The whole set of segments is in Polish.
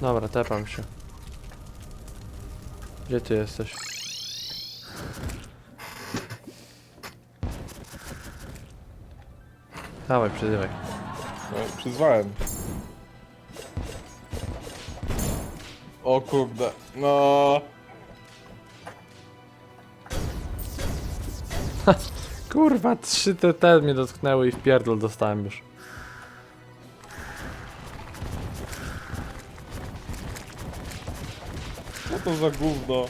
Dobra, tepam się. Gdzie ty jesteś? Dawaj, przyzywaj. No, przyzwałem. O kurde, no. Kurwa, trzy TT mnie dotknęły i w pierdol dostałem już. To za gówno?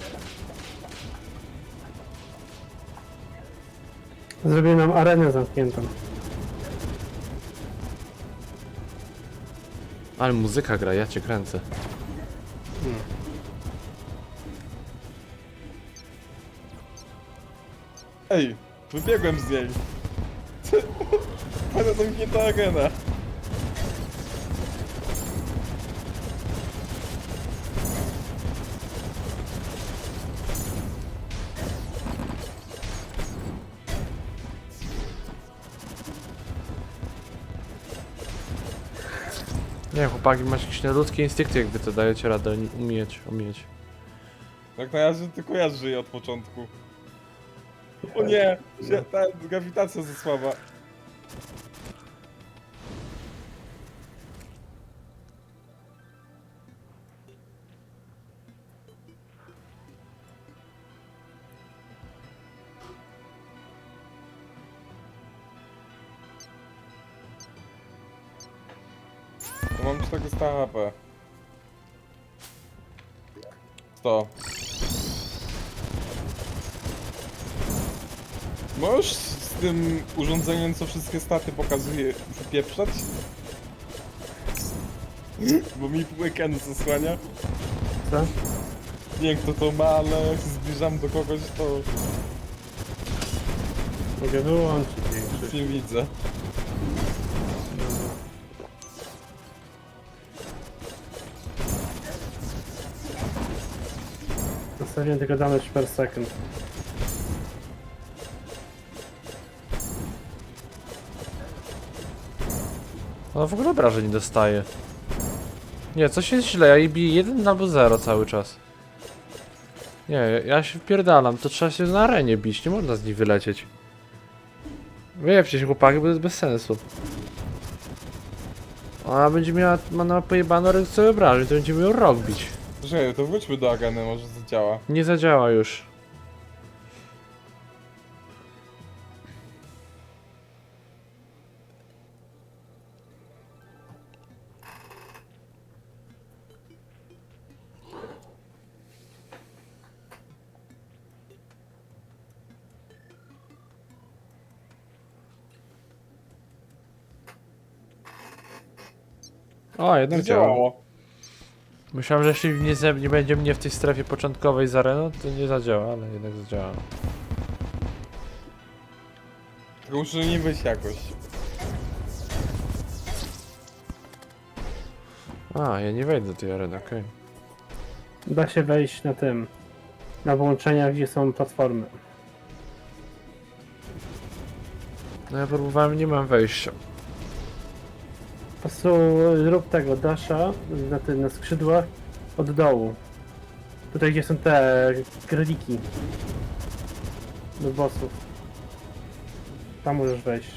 Zrobię nam arenę zamkniętą. Ale muzyka gra, ja cię kręcę. Ej, wybiegłem z niej. Ale zamknięta arena. Nie, chłopaki, macie jakieś nieludzkie instynkty, jakby to dajecie radę ni- umieć, umieć. Tak na razie tylko ja żyję od początku. O nie, się, ta grawitacja za słaba. Mam 400 HP. 100. Możesz z tym urządzeniem, co wszystkie staty pokazuje, wypieprzać? Bo mi ekranu zasłania. Co? Nie wiem kto to ma, ale jak się zbliżam do kogoś, to Mogę wyłączyć nic większość. nie widzę. Zostawiłem tylko damage per second. Ona w ogóle obrażeń nie dostaje. Nie, coś jest źle, ja jej biję 1 albo 0 cały czas. Nie, ja- się wpierdalam, to trzeba się na arenie bić, nie można z niej wylecieć. Wyjebcie się chłopaki, bo to jest bez sensu. Ona będzie miała, ma na pojebane redukcję obrażeń, to będzie miał rok bić. Czekaj, to wróćmy do ageny, może zadziała. Nie zadziała już. O, jednak działa. Zadziałało. Myślałem, że jeśli nie, ze- nie będzie mnie w tej strefie początkowej z areną, to nie zadziała, ale jednak zadziała. Tylko muszę nie wyjść jakoś. A, ja nie wejdę do tej areny, okej. Da się wejść na tym. Na włączenia, gdzie są platformy. No ja próbowałem, nie mam wejścia. Prostu zrób tego dasha na, tym, na skrzydłach od dołu. Tutaj gdzie są te kryliki. Do bossów. Tam możesz wejść.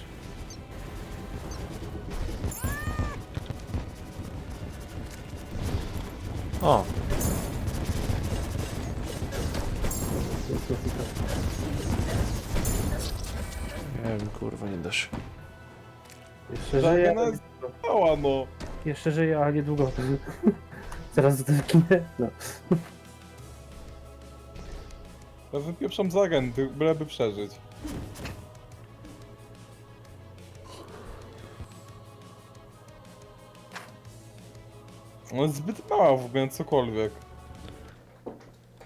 O, nie wiem, kurwa, nie da się. Jeszcze żyje, mała, no. jeszcze żyje, ale niedługo. Zaraz kinę. No. Ja wypieprzam z agenty, byleby przeżyć. Ona jest zbyt mała w ogóle na cokolwiek.